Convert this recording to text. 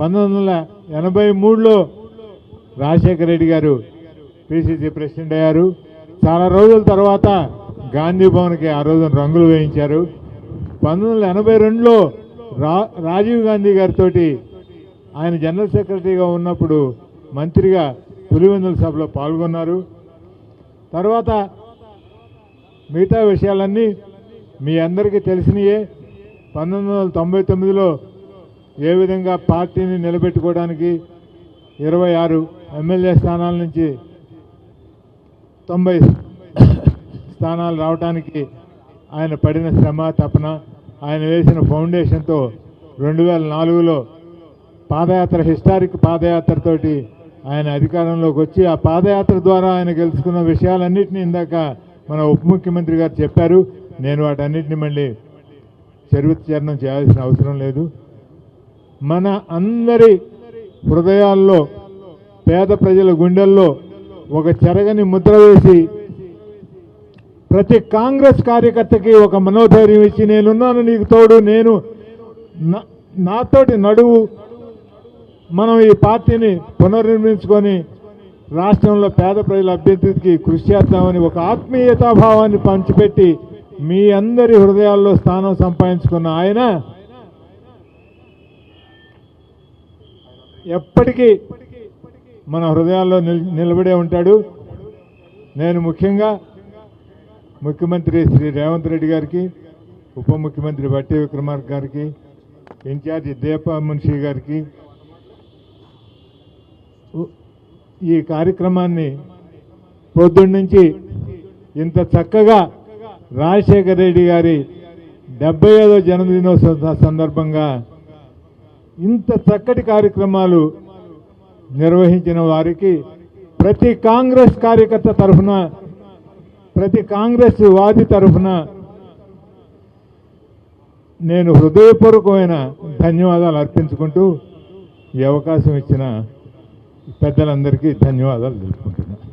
పంతొమ్మిది వందల ఎనభై మూడులో రాజశేఖర రెడ్డి గారు పిసిసి ప్రెసిడెంట్ అయ్యారు. చాలా రోజుల తర్వాత గాంధీ భవన్కి ఆ రోజున రంగులు వేయించారు. పంతొమ్మిది వందల ఎనభై రెండులో రా రాజీవ్ గాంధీ గారితో ఆయన జనరల్ సెక్రటరీగా ఉన్నప్పుడు మంత్రిగా పులివెందుల సభలో పాల్గొన్నారు. తర్వాత మిగతా విషయాలన్నీ మీ అందరికీ తెలిసినయే. పంతొమ్మిది వందల తొంభై తొమ్మిదిలో ఏ విధంగా పార్టీని నిలబెట్టుకోవడానికి ఇరవై ఆరు ఎమ్మెల్యే స్థానాల నుంచి తొంభై స్థానాలు రావడానికి ఆయన పడిన శ్రమ తపన ఆయన వేసిన ఫౌండేషన్తో రెండు వేల నాలుగులో పాదయాత్ర హిస్టారిక్ పాదయాత్రతోటి ఆయన అధికారంలోకి వచ్చి ఆ పాదయాత్ర ద్వారా ఆయన గెలుచుకున్న విషయాలన్నింటినీ ఇందాక మన ఉప ముఖ్యమంత్రి గారు చెప్పారు. నేను వాటన్నిటిని మళ్ళీ చరిత్రచరణం చేయాల్సిన అవసరం లేదు. మన అందరి హృదయాల్లో పేద ప్రజల గుండెల్లో ఒక చెరగని ముద్ర వేసి ప్రతి కాంగ్రెస్ కార్యకర్తకి ఒక మనోధైర్యం ఇచ్చి నేనున్నాను నీకు తోడు నేను నా- నాతోటి నడువు. మనం ఈ పార్టీని పునర్నిర్మించుకొని రాష్ట్రంలో పేద ప్రజల అభ్యర్థికి కృషి చేద్దామని ఒక ఆత్మీయతాభావాన్ని పంచిపెట్టి మీ అందరి హృదయాల్లో స్థానం సంపాదించుకున్న ఆయన ఎప్పటికీ మన హృదయాల్లో నిల్ నిలబడే ఉంటాడు. నేను ముఖ్యంగా ముఖ్యమంత్రి శ్రీ రేవంత్ రెడ్డి గారికి ఉప ముఖ్యమంత్రి బట్టి విక్రమార్క గారికి ఇన్ఛార్జి దీప మున్షి గారికి ఈ కార్యక్రమాన్ని పొద్దున్నుంచి ఇంత చక్కగా రాజశేఖర రెడ్డి గారి డెబ్బై ఐదో జన్మదినోత్సవ సందర్భంగా ఇంత చక్కటి కార్యక్రమాలు నిర్వహించిన వారికి ప్రతి కాంగ్రెస్ కార్యకర్త తరఫున ప్రతి కాంగ్రెస్ వాది తరఫున నేను హృదయపూర్వకమైన ధన్యవాదాలు అర్పించుకుంటూ ఈ అవకాశం ఇచ్చిన పెద్దలందరికీ ధన్యవాదాలు తెలుపుకుంటున్నాను